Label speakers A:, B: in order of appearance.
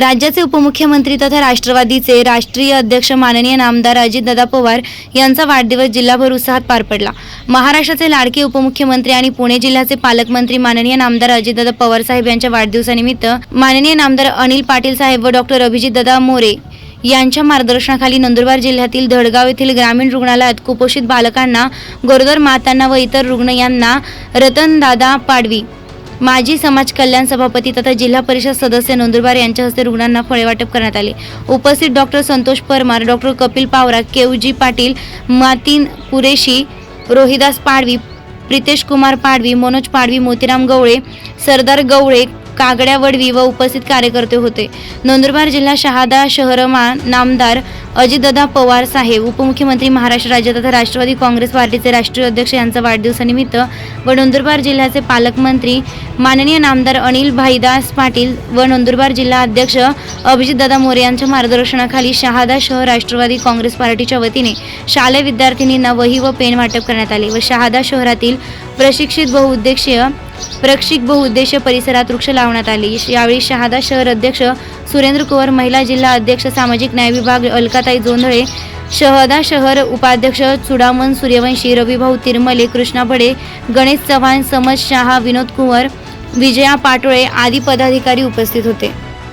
A: राज्याचे उपमुख्यमंत्री तथा राष्ट्रवादीचे राष्ट्रीय अध्यक्ष माननीय नामदार अजितदादा पवार यांचा वाढदिवस जिल्हाभर उत्साहात पार पडला. महाराष्ट्राचे लाडके उपमुख्यमंत्री आणि पुणे जिल्ह्याचे पालकमंत्री माननीय नामदार अजितदादा पवार साहेब यांच्या वाढदिवसानिमित्त माननीय नामदार अनिल पाटील साहेब व डॉक्टर अभिजितदादा मोरे यांच्या मार्गदर्शनाखाली नंदुरबार जिल्ह्यातील धडगाव येथील ग्रामीण रुग्णालयात कुपोषित बालकांना गरोदर मातांना व इतर रुग्ण यांना रतनदादा पाडवी माजी समाज कल्याण सभापती तथा जिल्हा परिषद सदस्य नंदुरबार यांच्या हस्ते रुग्णांना फळे वाटप करण्यात आले. उपस्थित डॉक्टर संतोष परमार डॉक्टर कपिल पावरा केवजी पाटील मातीन कुरेशी रोहिदास पाडवी प्रितेश कुमार पाडवी मनोज पाडवी मोतीराम गवळे सरदार गवळे कागड्या वडवी व उपस्थित कार्यकर्ते होते. नंदुरबार जिल्हा शहादा शहरमा नामदार अजितदादा पवार साहेब उपमुख्यमंत्री महाराष्ट्र राज्य तथा राष्ट्रवादी काँग्रेस पार्टीचे राष्ट्रीय अध्यक्ष यांचा वाढदिवसानिमित्त व नंदुरबार जिल्ह्याचे पालकमंत्री माननीय नामदार अनिल भाईदास पाटील व नंदुरबार जिल्हा अध्यक्ष अभिजितदादा मोरे यांच्या मार्गदर्शनाखाली शहादा शहर राष्ट्रवादी काँग्रेस पार्टीच्या वतीने शालेय विद्यार्थिनींना वही व पेन वाटप करण्यात आले व शहादा शहरातील प्रशिक्षित बहुउद्देशीय प्रक्षिक बहुउद्देशीय परिसरात वृक्ष लावण्यात आले. यावेळी शहादा शहर अध्यक्ष सुरेंद्र कुवर महिला जिल्हा अध्यक्ष सामाजिक न्याय विभाग अलकाताई जोंधळे शहदा शहर उपाध्यक्ष चुडामन सूर्यवंशी रविभाऊ तिरमले कृष्णा भडे गणेश चव्हाण समज शहा विनोद कुंवर विजया पाटोळे आदी पदाधिकारी उपस्थित होते.